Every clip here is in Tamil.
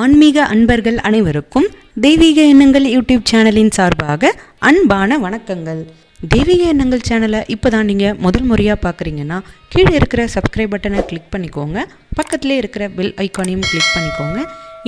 ஆன்மீக அன்பர்கள் அனைவருக்கும் தெய்வீக எண்ணங்கள் யூடியூப் சேனலின் சார்பாக அன்பான வணக்கங்கள். தெய்வீக எண்ணங்கள் சேனலை இப்போ தான் நீங்கள் முதல் முறையாக பார்க்குறீங்கன்னா கீழே இருக்கிற சப்ஸ்கிரைப் பட்டனை கிளிக் பண்ணிக்கோங்க. பக்கத்திலே இருக்கிற பெல் ஐக்கானையும் கிளிக் பண்ணிக்கோங்க.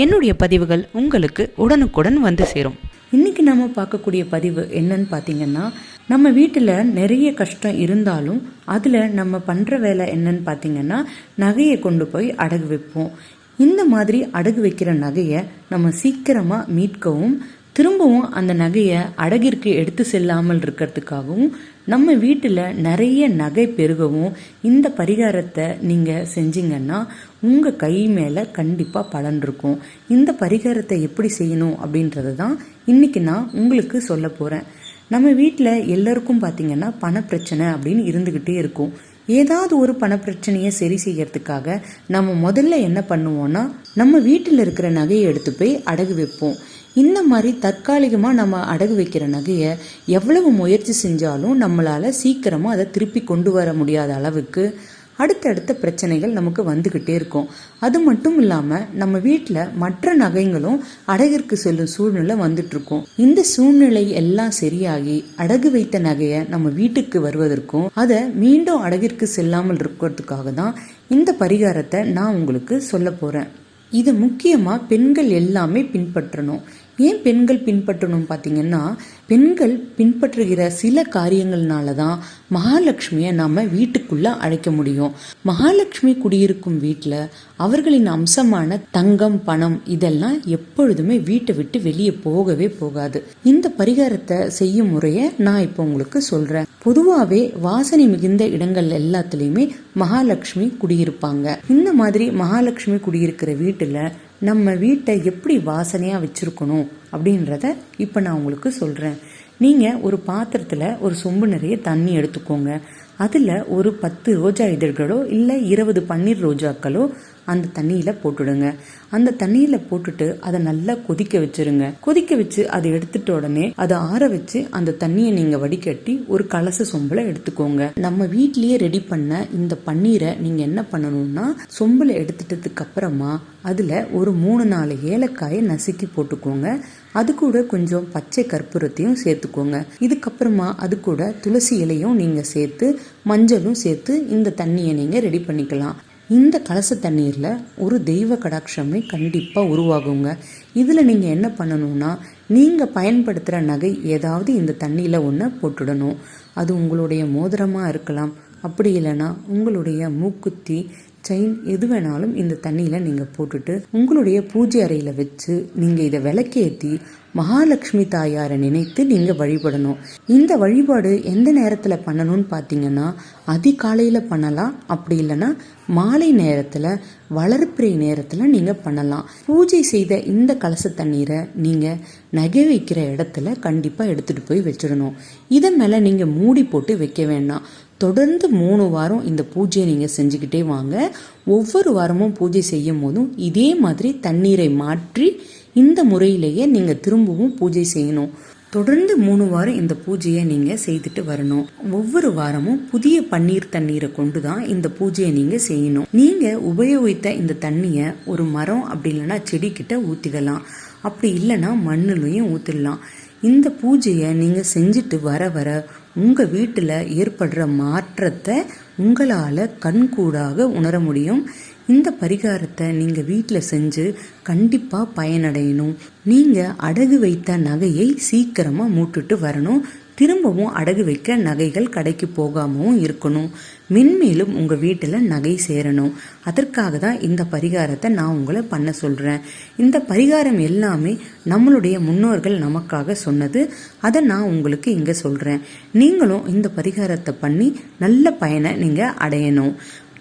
என்னுடைய பதிவுகள் உங்களுக்கு உடனுக்குடன் வந்து சேரும். இன்னைக்கு நம்ம பார்க்கக்கூடிய பதிவு என்னன்னு பார்த்தீங்கன்னா நம்ம வீட்டில் நிறைய கஷ்டம் இருந்தாலும் அதில் நம்ம பண்ணுற வேலை என்னன்னு பார்த்தீங்கன்னா நகையை கொண்டு போய் அடகு வைப்போம். இந்த மாதிரி அடகு வைக்கிற நகையை நம்ம சீக்கிரமாக மீட்கவும் திரும்பவும் அந்த நகையை அடகிற்கு எடுத்து செல்லாமல் இருக்கிறதுக்காகவும் நம்ம வீட்டில் நிறைய நகை பெருகவும் இந்த பரிகாரத்தை நீங்கள் செஞ்சீங்கன்னா உங்கள் கை மேலே கண்டிப்பாக பலன் இருக்கும். இந்த பரிகாரத்தை எப்படி செய்யணும் அப்படின்றது தான் இன்னைக்கு நான் உங்களுக்கு சொல்ல போகிறேன் நம்ம வீட்டில் எல்லாருக்கும் பார்த்தீங்கன்னா பணப்பிரச்சனை அப்படின்னு இருந்துக்கிட்டே இருக்கும். ஏதாவது ஒரு பணப்பிரச்சனையை சரி செய்யறதுக்காக நம்ம முதல்ல என்ன பண்ணுவோம்னா நம்ம வீட்டில் இருக்கிற நகையை எடுத்து போய் அடகு வைப்போம். இந்த மாதிரி தற்காலிகமாக நம்ம அடகு வைக்கிற நகையை எவ்வளவு முயற்சி செஞ்சாலும் நம்மளால் சீக்கிரமாக அதை திருப்பி கொண்டு வர முடியாத அளவுக்கு அடுத்தடுத்த பிரச்சனைகள் நமக்கு வந்துக்கிட்டே இருக்கும். அது மட்டும் இல்லாமல் நம்ம வீட்டில் மற்ற நகைங்களும் அடகிற்கு செல்லும் சூழ்நிலை வந்துட்டுருக்கும் இந்த சூழ்நிலை எல்லாம் சரியாகி அடகு வைத்த நகையை நம்ம வீட்டுக்கு வருவதற்கும் அதை மீண்டும் அடகிற்கு செல்லாமல் இருக்கிறதுக்காக தான் இந்த பரிகாரத்தை நான் உங்களுக்கு சொல்ல போகிறேன் இது முக்கியமாக பெண்கள் எல்லாமே பின்பற்றணும். ஏன் பெண்கள் பின்பற்றணும் பார்த்தீங்கன்னா பெண்கள் பின்பற்றுகிற சில காரியங்கள்னால தான் மகாலட்சுமியை நாம் வீட்டுக்குள்ளே அழைக்க முடியும். மகாலட்சுமி குடியிருக்கும் வீட்டில் அவர்களின் அம்சமான தங்கம் பணம் இதெல்லாம் எப்பொழுதுமே வீட்டை விட்டு வெளியே போகவே போகாது. இந்த பரிகாரத்தை செய்யும் முறையை நான் இப்போ உங்களுக்கு சொல்கிறேன் பொதுவாகவே வாசனை மிகுந்த இடங்கள் எல்லாத்துலேயுமே மகாலட்சுமி குடியிருப்பாங்க. இந்த மாதிரி மகாலட்சுமி குடியிருக்கிற வீட்டில் நம்ம வீட்டை எப்படி வாசனையாக வச்சுருக்கணும்? அப்படின்றத இப்போ நான் உங்களுக்கு சொல்கிறேன் நீங்கள் ஒரு பாத்திரத்தில் ஒரு சொம்பு நிறைய தண்ணி எடுத்துக்கோங்க. அதில் ஒரு பத்து ரோஜா இதழ்களோ இல்லை இருபது பன்னீர் ரோஜாக்களோ அந்த தண்ணியில் போட்டுடுங்க. அந்த தண்ணியில் போட்டுட்டு அதை நல்லா கொதிக்க வச்சுருங்க. கொதிக்க வச்சு அதை எடுத்துட்ட உடனே அதை ஆற வச்சு அந்த தண்ணியை நீங்கள் வடிகட்டி ஒரு கலச சொம்பில் எடுத்துக்கோங்க. நம்ம வீட்லேயே ரெடி பண்ண இந்த பன்னீரை நீங்கள் என்ன பண்ணணும்னா சொம்பில் எடுத்துட்டதுக்கு அப்புறமா அதில் ஒரு மூணு நாலு ஏலக்காயை நசுக்கி போட்டுக்கோங்க. அது கூட கொஞ்சம் பச்சை கற்பூரத்தையும் சேர்த்துக்கோங்க. இதுக்கப்புறமா அது கூட துளசி இலையும் நீங்கள் சேர்த்து மஞ்சளும் சேர்த்து இந்த தண்ணியை நீங்கள் ரெடி பண்ணிக்கலாம். இந்த கலச தண்ணீரில் ஒரு தெய்வ கடாட்சமே கண்டிப்பாக உருவாகுங்க. இதில் நீங்கள் என்ன பண்ணணும்னா நீங்கள் பயன்படுத்துகிற நகை ஏதாவது இந்த தண்ணியில் ஒன்று போட்டுடணும். அது உங்களுடைய மோதிரமாக இருக்கலாம். அப்படி இல்லைன்னா உங்களுடைய மூக்குத்தி செயின் எது வேணாலும் இந்த தண்ணியில் நீங்கள் போட்டுட்டு உங்களுடைய பூஜை அறையில் வச்சு நீங்கள் இதை விளக்கேற்றி மகாலட்சுமி தாயாரை நினைத்து நீங்கள் வழிபடணும். இந்த வழிபாடு எந்த நேரத்தில் பண்ணணும்னு பார்த்தீங்கன்னா அதிகாலையில் பண்ணலாம். அப்படி இல்லைன்னா மாலை நேரத்தில் வளர்ப்பிறை நேரத்தில் நீங்கள் பண்ணலாம். பூஜை செய்த இந்த கலச தண்ணீரை நீங்கள் நகை வைக்கிற இடத்துல கண்டிப்பாக எடுத்துகிட்டு போய் வச்சிடணும். இதன் மேலே நீங்கள் மூடி போட்டு வைக்க வேண்டாம். தொடர்ந்து மூணு வாரம் இந்த பூஜையை நீங்கள் செஞ்சுக்கிட்டே வாங்க. ஒவ்வொரு வாரமும் பூஜை செய்யும் போதும் இதே மாதிரி தண்ணீரை மாற்றி இந்த முறையிலேயே நீங்கள் திரும்பவும் பூஜை செய்யணும். தொடர்ந்து மூணு வாரம் இந்த பூஜையை நீங்கள் செய்துட்டு வரணும். ஒவ்வொரு வாரமும் புதிய பன்னீர் தண்ணீரை கொண்டு தான் இந்த பூஜையை நீங்கள் செய்யணும். நீங்கள் உபயோகித்த இந்த தண்ணியை ஒரு மரம் அப்படி இல்லைன்னா செடிக்கிட்ட ஊற்றிடலாம் அப்படி இல்லைன்னா மண்ணுலையும் ஊற்றிடலாம் இந்த பூஜையை நீங்கள் செஞ்சுட்டு வர வர உங்கள் வீட்டில் ஏற்படுற மாற்றத்தை உங்களால் கண்கூடாக உணர முடியும். இந்த பரிகாரத்தை நீங்கள் வீட்டில் செஞ்சு கண்டிப்பாக பயனடையணும். நீங்கள் அடகு வைத்த நகையை சீக்கிரமாக மூட்டுட்டு வரணும். திரும்பவும் அடகு வைக்க நகைகள் கடைக்கு போகாமவும் இருக்கணும். மென்மேலும் உங்கள் வீட்டில் நகை சேரணும். அதற்காக தான் இந்த பரிகாரத்தை நான் உங்களை பண்ண சொல்கிறேன் இந்த பரிகாரம் எல்லாமே நம்மளுடைய முன்னோர்கள் நமக்காக சொன்னது. அதை நான் உங்களுக்கு இங்கே சொல்கிறேன் நீங்களும் இந்த பரிகாரத்தை பண்ணி நல்ல பயனை நீங்கள் அடையணும்.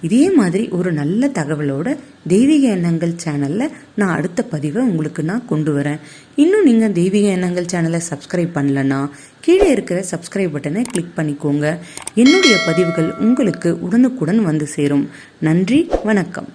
இதே மாதிரி ஒரு நல்ல தகவலோட தெய்வீக எண்ணங்கள் சேனலில் நான் அடுத்த பதிவை உங்களுக்கு நான் கொண்டு வரேன். இன்னும் நீங்கள் தெய்வீக எண்ணங்கள் சேனலை சப்ஸ்கிரைப் பண்ணலன்னா கீழே இருக்கிற சப்ஸ்கிரைப் பட்டனை கிளிக் பண்ணிக்கோங்க. என்னுடைய பதிவுகள் உங்களுக்கு உடனுக்குடன் வந்து சேரும். நன்றி வணக்கம்.